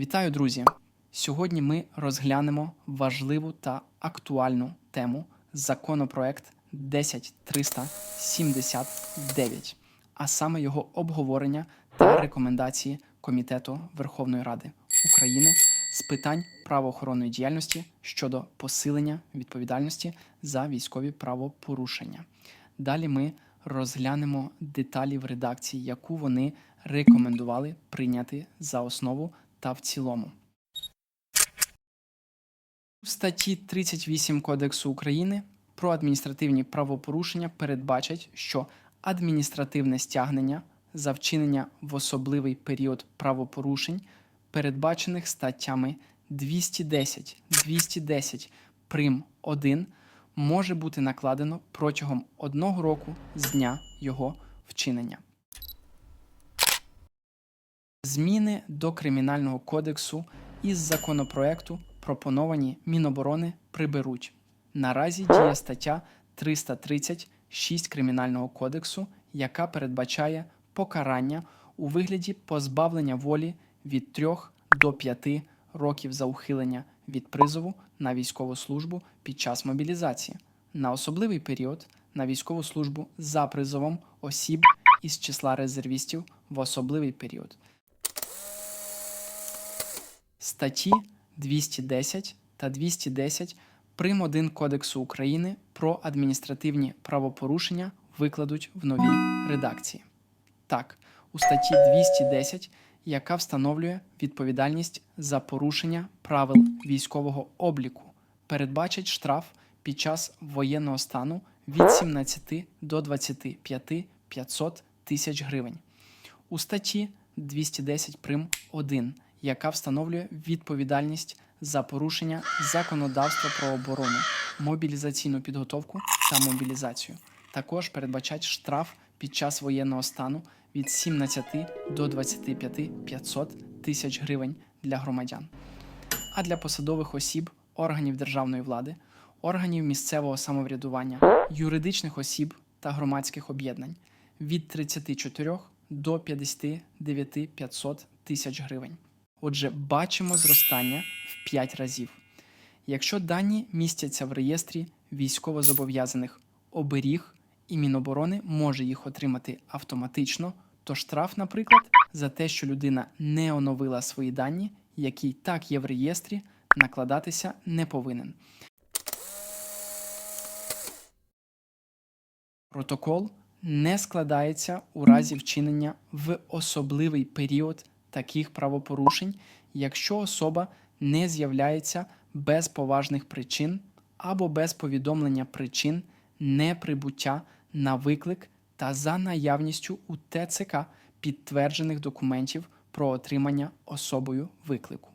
Вітаю, друзі! Сьогодні ми розглянемо важливу та актуальну тему законопроект 10379, а саме його обговорення та рекомендації Комітету Верховної Ради України з питань правоохоронної діяльності щодо посилення відповідальності за військові правопорушення. Далі ми розглянемо деталі в редакції, яку вони рекомендували прийняти за основу та в цілому. У статті 38 Кодексу України про адміністративні правопорушення передбачать, що адміністративне стягнення за вчинення в особливий період правопорушень, передбачених статтями 210, 210 прим 1, може бути накладено протягом одного року з дня його вчинення. Зміни до Кримінального кодексу із законопроекту пропоновані Міноборони приберуть. Наразі діє стаття 336 Кримінального кодексу, яка передбачає покарання у вигляді позбавлення волі від 3 до 5 років за ухилення від призову на військову службу під час мобілізації, на особливий період на військову службу за призовом осіб із числа резервістів в особливий період статті 210 та 210 прим. 1 Кодексу України про адміністративні правопорушення викладуть в новій редакції. Так, у статті 210, яка встановлює відповідальність за порушення правил військового обліку, передбачить штраф під час воєнного стану від 17 до 25 500 тисяч гривень. У статті 210 прим. 1, яка встановлює відповідальність за порушення законодавства про оборону, мобілізаційну підготовку та мобілізацію. Також передбачать штраф під час воєнного стану від 17 до 25 500 тисяч гривень для громадян. А для посадових осіб, органів державної влади, органів місцевого самоврядування, юридичних осіб та громадських об'єднань від 34 до 59 500 тисяч гривень. Отже, бачимо зростання в 5 разів. Якщо дані містяться в реєстрі військовозобов'язаних оберіг, і Міноборони може їх отримати автоматично, то штраф, наприклад, за те, що людина не оновила свої дані, які так є в реєстрі, накладатися не повинен. Протокол не складається у разі вчинення в особливий період таких правопорушень, якщо особа не з'являється без поважних причин або без повідомлення причин неприбуття на виклик та за наявністю у ТЦК підтверджених документів про отримання особою виклику.